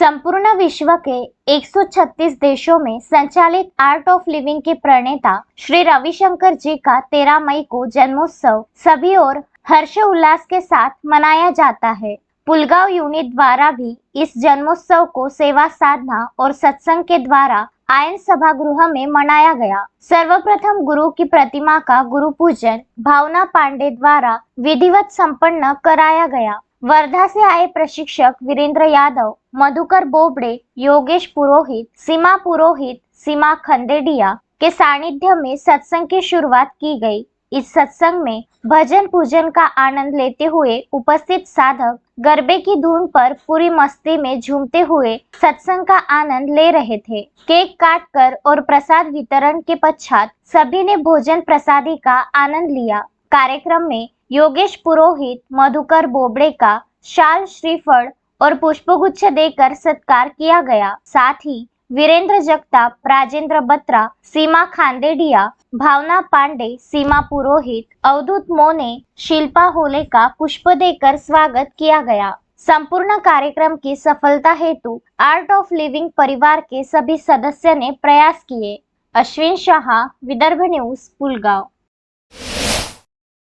संपूर्ण विश्व के 136 देशों में संचालित आर्ट ऑफ़ लिविंग के प्रणेता श्री रविशंकर जी का 13 मई को जन्मोत्सव सभी और हर्ष उल्लास के साथ मनाया जाता है। पुलगांव यूनिट द्वारा भी इस जन्मोत्सव को सेवा साधना और सत्संग के द्वारा आयन सभागृह में मनाया गया। सर्वप्रथम गुरु की प्रतिमा का गुरु पूजन भावना पांडे द्वारा विधिवत संपन्न कराया गया। वर्धा से आए प्रशिक्षक वीरेंद्र यादव, मधुकर बोबड़े, योगेश पुरोहित, सीमा पुरोहित, सीमा खंडेडिया के सानिध्य में सत्संग की शुरुआत की गई। इस सत्संग में भजन पूजन का आनंद लेते हुए उपस्थित साधक गरबे की धुन पर पूरी मस्ती में झूमते हुए सत्संग का आनंद ले रहे थे। केक काट कर और प्रसाद वितरण के पश्चात सभी ने भोजन प्रसादी का आनंद लिया। कार्यक्रम में योगेश पुरोहित, मधुकर बोबड़े का शाल श्रीफल और पुष्पगुच्छ देकर सत्कार किया गया। साथ ही वीरेंद्र जगताप, राजेंद्र बत्रा, सीमा खांडेडिया, भावना पांडे, सीमा पुरोहित, अवधूत मोने, शिल्पा होले का पुष्प देकर स्वागत किया गया। संपूर्ण कार्यक्रम की सफलता हेतु आर्ट ऑफ़ लिविंग परिवार के सभी सदस्य ने प्रयास किए। अश्विन शाह, विदर्भ न्यूज़, पुलगांव।